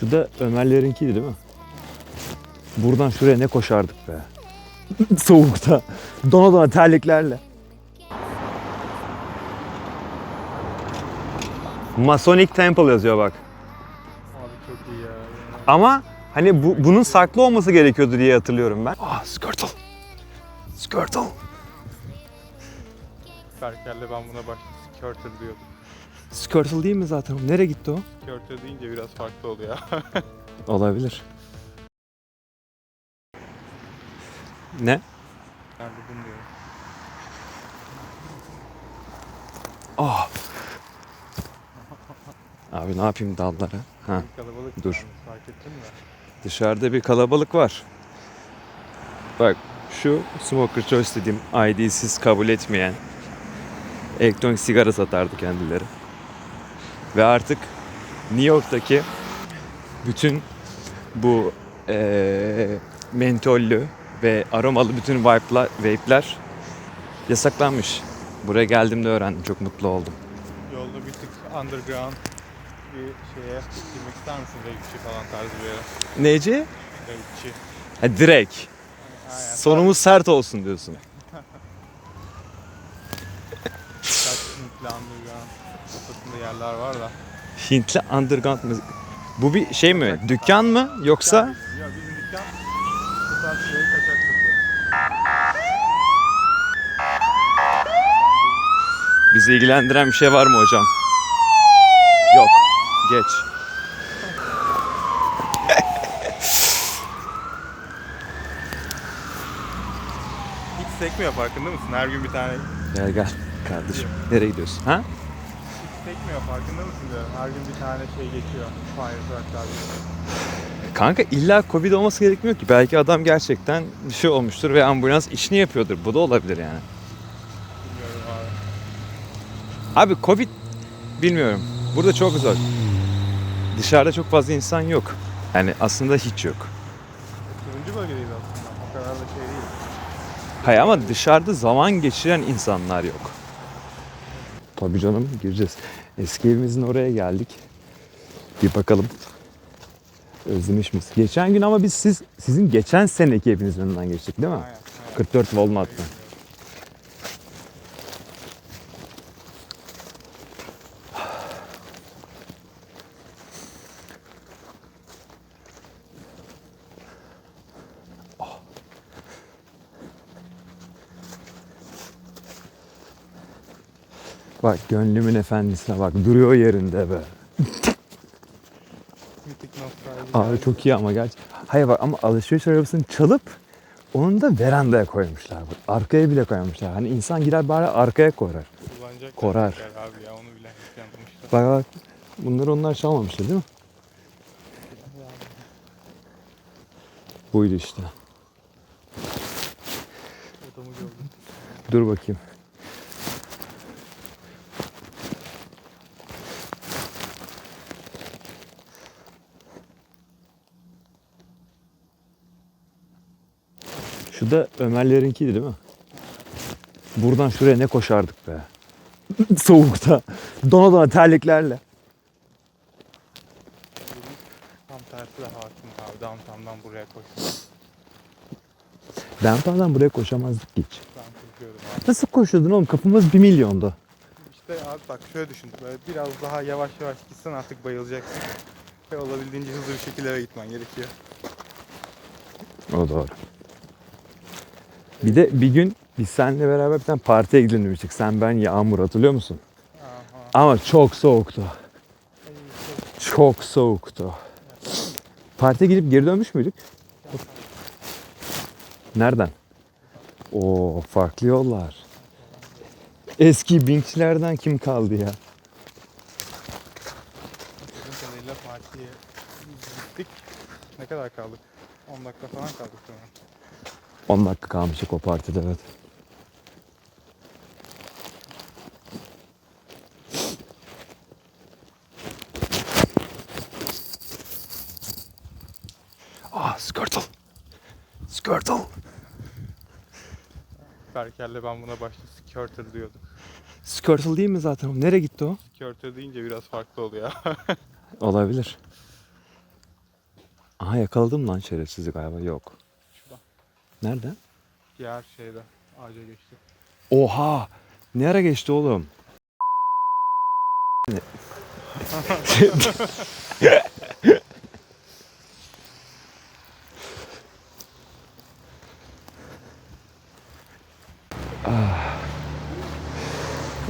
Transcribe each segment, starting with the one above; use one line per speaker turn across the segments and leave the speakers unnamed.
Şu da Ömerlerinkiydi değil mi? Buradan şuraya ne koşardık be. Soğukta. Dona dona terliklerle. Masonic Temple yazıyor bak.
Abi çok iyi ya.
Ama hani bu, bunun saklı olması gerekiyordu diye hatırlıyorum ben. Ah Skirtle. Skirtle.
Berker'le ben buna başta skirter diyordum.
Skirtle değil mi zaten? Nereye gitti o?
Skirter deyince biraz farklı oluyor.
Olabilir. Ne?
ben de bunu diyorum.
Ah. Abi ne yapayım dallara? Ha.
Kalabalık
Dur.
yalnız, fark ettin mi?
Dışarıda bir kalabalık var. Bak şu Smoker Choice dediğim ID'siz kabul etmeyen elektronik sigara satardı kendileri. Ve artık New York'taki bütün bu eee mentollü ve aromalı bütün vape'lar, vape'ler yasaklanmış. Buraya geldiğimde öğrendim. Çok mutlu oldum.
Yolda bir tık underground bir şeye girmek ister misin? Reykçi falan tarzı bir yere.
Neci?
Reykçi.
Ha, direkt.
Aynen.
Sonumuz sert olsun diyorsun.
Hintli underground kafasında yerler var da.
Hintli underground müzik. Bu bir şey mi? Dükkan mı yoksa?
Ya bizim dükkan bu tarz şeyleri kaçak satıyor.
Bizi ilgilendiren bir şey var mı hocam? Yok. Geç.
Hiç sekmiyor farkında mısın? Her gün bir tane
Gel gel kardeşim. Nereye gidiyorsun? Ha?
hiç sekmiyor farkında mısın diyorum. Her gün bir tane şey geçiyor. Fire trucklar.
Kanka illa Covid olması gerekmiyor ki. Belki adam gerçekten bir şey olmuştur ve ambulans işini yapıyordur. Bu da olabilir yani.
Bilmiyorum abi.
Abi Covid bilmiyorum. Burada çok zor. Dışarıda çok fazla insan yok. Yani aslında hiç yok.
Turuncu bölgedeyiz aslında. O kadar da şey değil.
Hayır ama dışarıda zaman geçiren insanlar yok. Tabii canım gireceğiz. Eski evimizin oraya geldik. Bir bakalım. Özlemiş miyiz? Geçen gün ama biz siz sizin geçen seneki evinizin önünden geçtik değil mi?
Aynen. aynen.
44 Walnut'ta. Bak gönlümün efendisine bak duruyor yerinde be. Abi çok iyi ama gerçi. Hayır bak ama alışveriş arabasını çalıp onu da verandaya koymuşlar. Bak, Arkaya bile koymuşlar. Hani insan gider bari arkaya.
Kullanacak
Korar.
tekrar Abi ya onu bile.
Bak bak bunları onlar çalmamışlar değil mi? Buydu işte. Dur bakayım. Şu da Ömerlerinkiydi değil mi? Buradan şuraya ne koşardık be. Soğukta. Dona dona terliklerle.
Tam tersi de hakim abi. Downtown'dan buraya koştum.
Downtown'dan buraya koşamazdık hiç.
Ben abi.
Nasıl koşuyordun oğlum? Kapımız bir milyondu.
İşte abi bak şöyle düşün. Böyle biraz daha yavaş yavaş gitsen artık bayılacaksın. Ve olabildiğince hızlı bir şekilde eve gitmen gerekiyor.
O doğru. Bir de bir gün biz seninle beraber bir tane partiye gidelim demiştik. Sen, ben, Yağmur hatırlıyor musun?
Aha.
Ama çok soğuktu. Çok soğuktu. Partiye gidip geri dönmüş müydük? Nereden? Oo farklı yollar. Eski binkçilerden kim kaldı ya?
Partiye gittik. Ne kadar kaldık? 10 dakika falan kaldık sonra.
10 dakika kalmıştık o partide evet. Ah Skirtle. Skirtle.
Berker'le ben buna başta skirter diyordum.
Skirtle değil mi zaten? o? Nereye gitti o?
Skirter deyince biraz farklı oluyor.
Olabilir. Aha yakaladım lan şerefsizi galiba. Yok. Nerede?
Diğer şeyde ağaca geçti.
Oha! Ne ara geçti oğlum?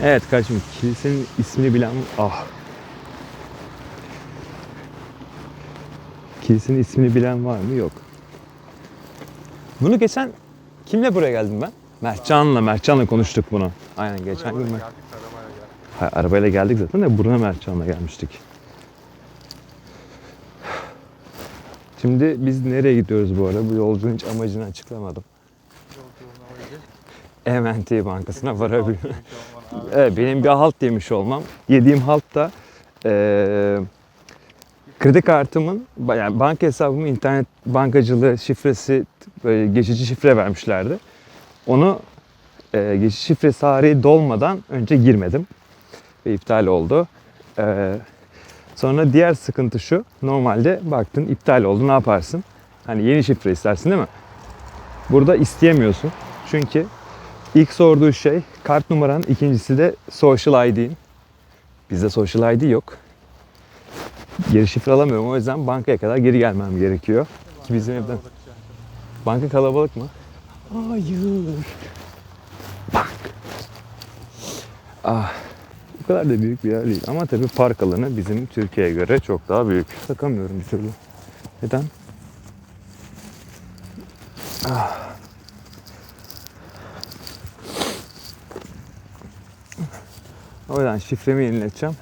Evet kardeşim kilisenin ismini bilen ah. Kilisenin ismini bilen var mı? Yok. Bunu geçen kimle buraya geldim ben? Mertcan'la, Mertcan'la konuştuk bunu. Aynen geçen gün
geldik.
Ha, arabayla geldik zaten de buruna Mertcan'la gelmiştik. Şimdi biz nereye gidiyoruz bu arada? Bu yolculuğun hiç amacını açıklamadım. MNT Bankası'na
abi.
Evet benim bir halt yemiş olmam. Yediğim halt da eee, kredi kartımın yani banka hesabımın internet bankacılığı şifresi böyle geçici şifre vermişlerdi. Onu eee geçici şifre tarihi dolmadan önce girmedim ve iptal oldu. Eee, sonra diğer sıkıntı şu. Normalde baktın iptal oldu ne yaparsın? Hani yeni şifre istersin değil mi? Burada isteyemiyorsun. Çünkü İlk sorduğu şey kart numaran, ikincisi de social ID'in. Bizde social ID yok. Geri şifre alamıyorum o yüzden bankaya kadar geri gelmem gerekiyor. Ki bizim evden. Banka kalabalık mı? Hayır. Bak. Ah. Bu kadar da büyük bir yer değil. Ama tabii park alanı bizim Türkiye'ye göre çok daha büyük. Takamıyorum bir türlü. Neden? Ah. O yüzden şifremi yenileteceğim.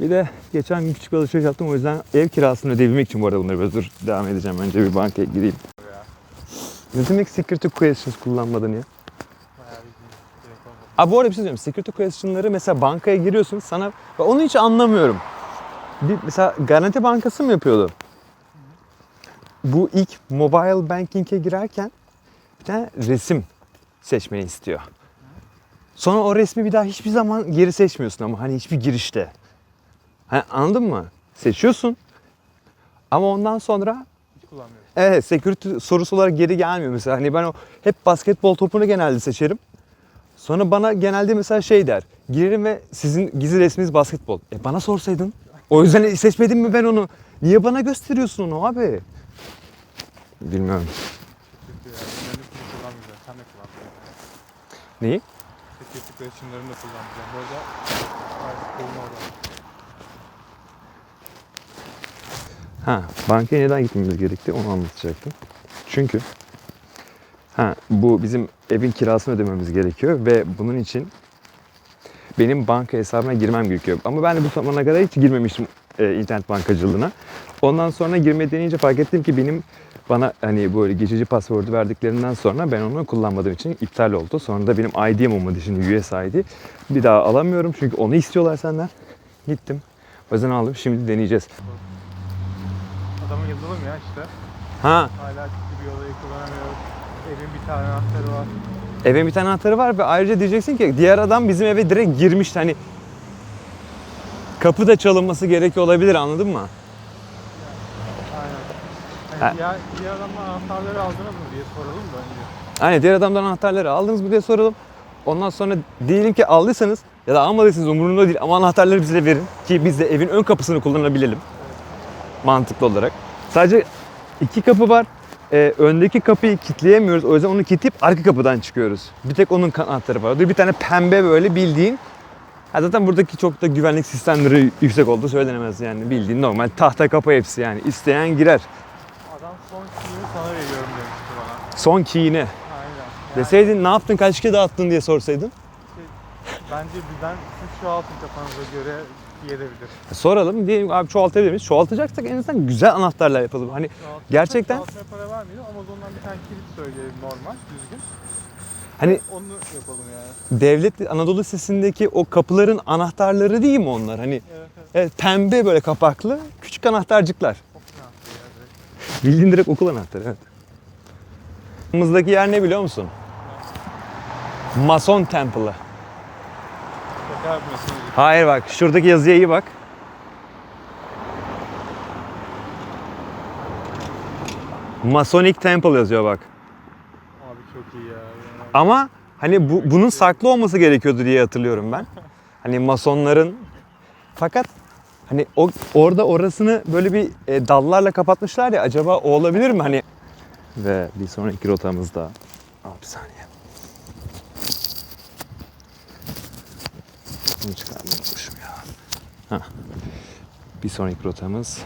Bir de geçen gün küçük bir alışveriş yaptım. O yüzden ev kirasını ödeyebilmek için bu arada bunları biraz dur devam edeceğim. Önce bir bankaya gideyim. Ne demek security questions kullanmadın ya? Abi bu arada bir şey söyleyeyim. Security question'ları mesela bankaya giriyorsun sana... Ben onu hiç anlamıyorum. Bir, mesela Garanti Bankası mı yapıyordu? Bu ilk mobile banking'e girerken bir tane resim seçmeni istiyor. Sonra o resmi bir daha hiçbir zaman geri seçmiyorsun ama hani hiçbir girişte. Hani anladın mı? Seçiyorsun ama ondan sonra
Hiç kullanmıyorum.
Evet, security sorusu olarak geri gelmiyor mesela. Hani ben o hep basketbol topunu genelde seçerim. Sonra bana genelde mesela şey der. Girerim ve sizin gizli resminiz basketbol. E bana sorsaydın. O yüzden seçmedim mi ben onu? Niye bana gösteriyorsun onu abi? Bilmiyorum.
De.
Neyi?
Security question'larını da kullanmayacağım. Bu arada artık kolum orada.
Ha, bankaya neden gitmemiz gerekti onu anlatacaktım. Çünkü ha bu bizim evin kirasını ödememiz gerekiyor ve bunun için benim banka hesabıma girmem gerekiyor. Ama ben de bu zamana kadar hiç girmemiştim e, internet bankacılığına. Ondan sonra girmeyi deneyince fark ettim ki benim bana hani böyle geçici pasaportu verdiklerinden sonra ben onu kullanmadığım için iptal oldu. Sonra da benim ID'm olmadığı için US ID bir daha alamıyorum çünkü onu istiyorlar senden. Gittim. O yüzden aldım. Şimdi deneyeceğiz.
Yazılım ya işte.
Ha,
Hala bir olayı kullanamıyoruz. Evin bir tane anahtarı var.
Eve bir tane anahtarı var ve ayrıca diyeceksin ki diğer adam bizim eve direkt girmiş hani kapı da çalınması gerekiyor olabilir anladın mı?
Aynen. Yani diğer, diğer adamdan anahtarları aldınız mı diye soralım da önce.
Hani diğer adamdan anahtarları aldınız mı diye soralım. Ondan sonra diyelim ki aldıysanız ya da almadıysanız umurumda değil ama anahtarları bize verin ki biz de evin ön kapısını kullanabilelim. Mantıklı olarak. Sadece iki kapı var. Ee, öndeki kapıyı kilitleyemiyoruz. O yüzden onu kilitleyip arka kapıdan çıkıyoruz. Bir tek onun anahtarı var. Bir tane pembe böyle bildiğin Ha zaten buradaki çok da güvenlik sistemleri yüksek olduğu söylenemez yani bildiğin normal tahta kapı hepsi yani isteyen girer.
Adam son key'ini sana veriyorum demişti bana.
Son key'ini
Aynen. Yani
deseydin ne yaptın kaç kere dağıttın diye sorsaydın.
bence birden siz çoğaltın kafanıza göre yiyebilir.
Soralım diyelim abi çoğaltabilir miyiz? Çoğaltacaksak en azından güzel anahtarlar yapalım. Hani Gerçekten-
Çoğaltmaya para vermeyelim. Amazon'dan bir tane kilit söyleyelim normal, düzgün.
hani
Onu yapalım yani.
devlet Anadolu Lisesi'ndeki o kapıların anahtarları değil mi onlar? Hani
Evet evet.
evet, pembe böyle kapaklı küçük anahtarcıklar. Bildiğin direkt okul anahtarı evet. Yanımızdaki yer ne biliyor musun? Mason Temple'ı.
Şaka yapmıyorsun.
Hayır bak şuradaki yazıya iyi bak. Masonic Temple yazıyor bak.
Abi çok iyi ya.
Ama hani bu, bunun saklı olması gerekiyordu diye hatırlıyorum ben. Hani masonların fakat hani o orada orasını böyle bir e, dallarla kapatmışlar ya acaba o olabilir mi hani ve bir sonraki rotamızda Aa, bir saniye. Bunu çıkarmayı ya. Hah. Bir sonraki rotamız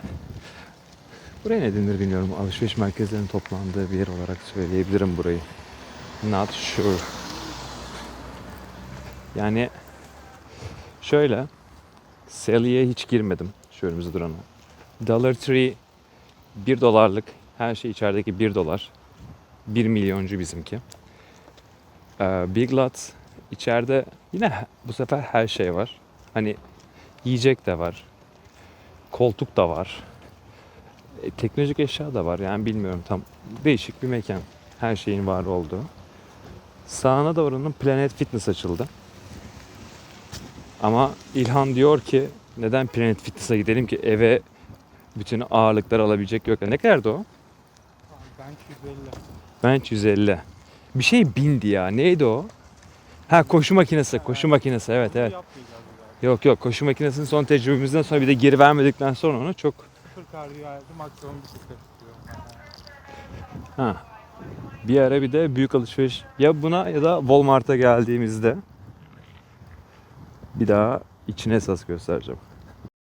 Buraya ne denir bilmiyorum. Alışveriş merkezlerinin toplandığı bir yer olarak söyleyebilirim burayı. Not sure. Yani şöyle Sally'e hiç girmedim şu önümüzde durana. Dollar Tree 1 dolarlık her şey içerideki 1 dolar. 1 milyoncu bizimki. Ee, Big Lots içeride yine bu sefer her şey var. Hani yiyecek de var. Koltuk da var. E, teknolojik eşya da var yani bilmiyorum tam değişik bir mekan. Her şeyin var olduğu. Sağına doğru'nun Planet Fitness açıldı. Ama İlhan diyor ki neden Planet Fitness'a gidelim ki eve bütün ağırlıkları alabilecek yok. Ne kadardı o?
Abi ben 150.
Bench 150. Bir şey bindi ya. Neydi o? Ha koşu makinesi. Koşu makinesi. Evet evet. Yok yok koşu makinesinin son tecrübemizden sonra bir de geri vermedikten sonra onu çok
Sıfır kardiyo hayatı maksimum bisiklet.
Ha. Bir ara bir de büyük alışveriş ya buna ya da Walmart'a geldiğimizde bir daha içine esas göstereceğim.